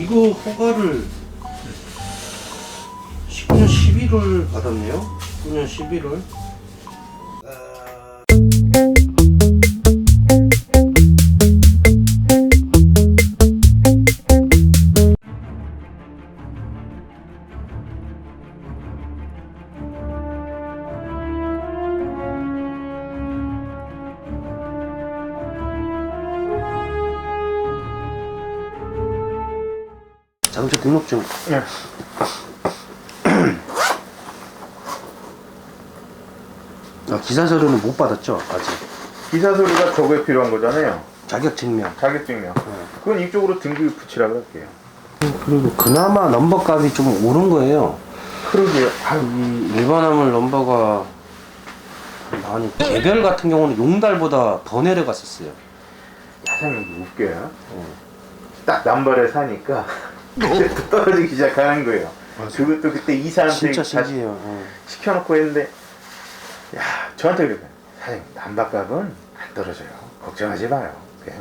이거 허가를 19년 11월 받았네요. 19년 11월. 자동차 등록증. 예. 아, 기사 서류는 못 받았죠 아직. 기사 서류가 저거에 필요한 거잖아요. 자격 증명. 자격증명. 그건 이쪽으로 등기 붙이라고 할게요. 그리고 그나마 넘버 값이 좀 오른 거예요. 그러게요. 이 일반 화물 넘버가 아니 개별 같은 경우는 용달보다 더 내려갔었어요. 사장님 웃겨요. 딱 남발을 사니까 떨어지기 시작하는 거예요. 그것도 그때 이사한테 진짜 다 신기해요. 어. 시켜놓고 했는데 야 저한테 그래요. 사장님 남발값은 안 떨어져요. 걱정하지 마요. 그냥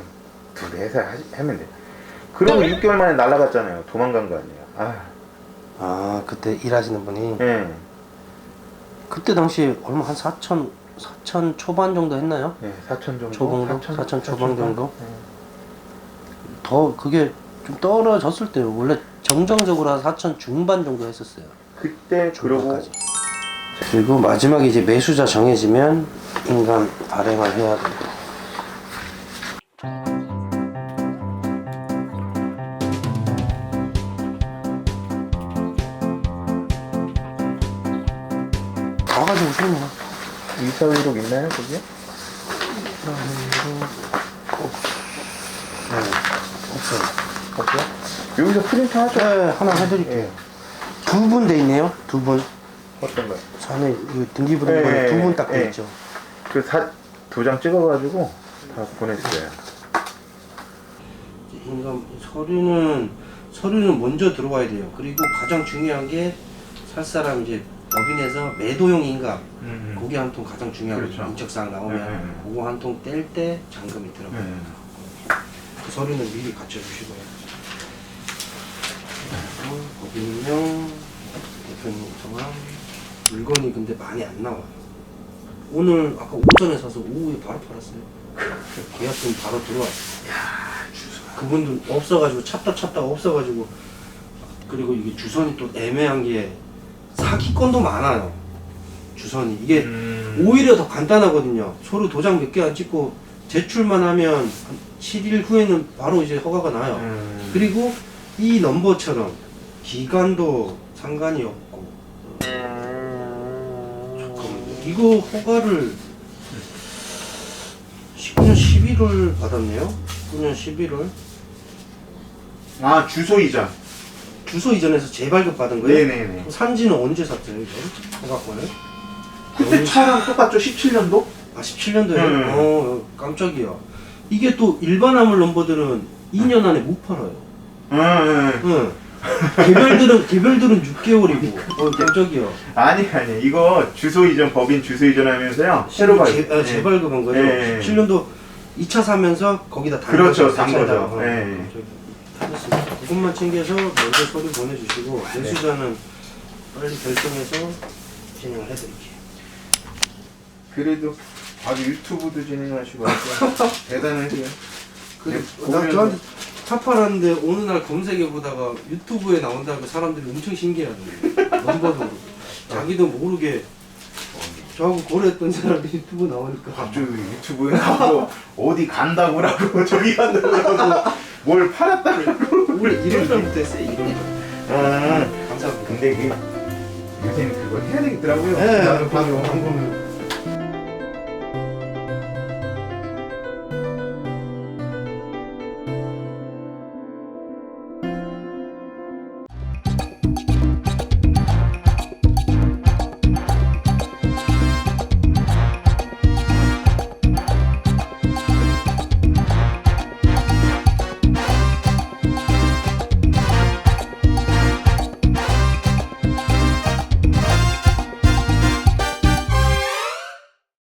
두 배 해서 하시- 하면 돼. 그러고 6개월 만에 날라갔잖아요. 도망간 거 아니에요. 아, 아 그때 일하시는 분이 예, 그때 당시 얼마 한 4천 4천 초반 정도 했나요? 예, 4천 정도. 초봉도? 4천 초봉 정도? 예. 더 그게 좀 떨어졌을 때요. 원래 정정적으로 한 4천 중반 정도 했었어요. 그때 그러고 중반까지. 그리고 마지막에 이제 매수자 정해지면 인간 발행을 해야 돼요. 가가지고 오셨나? 이사회록 있나요 거기에? 없어요. 없어요? 여기서 프린트 하죠. 네, 하나 해드릴게요. 예. 두분 돼 있네요. 두 분. 어떤 거요? 전에 이 등기 부등본 예, 두분 딱 돼 예. 있죠. 그두 장 찍어가지고 다 보냈어요. 인감 서류는 서류는 먼저 들어와야 돼요. 그리고 가장 중요한 게 살 사람 이제 법인에서 매도용 인감 그게 한 통 가장 중요하거든요. 그렇죠. 인적사항 나오면 네, 네. 그거 한 통 뗄 때 잔금이 들어가요. 네. 그 서류는 미리 갖춰주시고요. 그리고 법인명, 대표님 성함, 물건이 근데 많이 안 나와요. 오늘 아까 오전에 사서 오후에 바로 팔았어요. 계약금 바로 들어왔어요. 그분들 없어가지고 찾다 찾다가 없어가지고 그리고 이게 주선이 또 애매한 게 사기건도 많아요. 주선이 이게 음. 오히려 더 간단하거든요. 서류 도장 몇 개 안 찍고 제출만 하면 한 7일 후에는 바로 이제 허가가 나요. 음. 그리고 이 넘버처럼 기간도 상관이 없고 잠깐만요. 이거 허가를 19년 11월 받았네요. 19년 11월 아 주소 이전. 주소 이전에서 재발급 받은 거예요? 네네네. 산지는 언제 샀어요 이거? 허가권을? 그때 차랑 똑같죠? 17년도? 아 17년도에? 음. 어 깜짝이야. 이게 또 일반 화물 넘버들은 2년 안에 못 팔아요. 응. 응. 개별들은 개별들은 6개월이고. 어 깜짝이야. 아니 아니 이거 주소 이전 법인 주소 이전하면서요. 새로 발. 재, 아, 재발급한 거죠. 네. 17년도 2차 사면서 거기다 단 그렇죠, 단 단차에다가. 거죠. 어, 네. 그것만 챙겨서 먼저 서류 보내주시고 네. 매수자는 빨리 결정해서 진행을 해드릴게요. 그래도 아주 유튜브도 진행하시고 아주 대단하세요. 그래, 네, 나 보면- 저한테 차 팔았는데 어느 날 검색해 보다가 유튜브에 나온다고 사람들이 엄청. 넘버도 그렇고. 자기도 모르게 저하고 거래했던 사람이 유튜브 나오니까 갑자기 유튜브에 나오고 어디 간다고라고 저기 간다고라고 뭘 팔았다고. 우리 이런 일부터 했어요. 이런 일. 아, 감사합니다. 근데 그 요새는 그걸 해야 되겠더라고요. 네, 나도 봐도 방금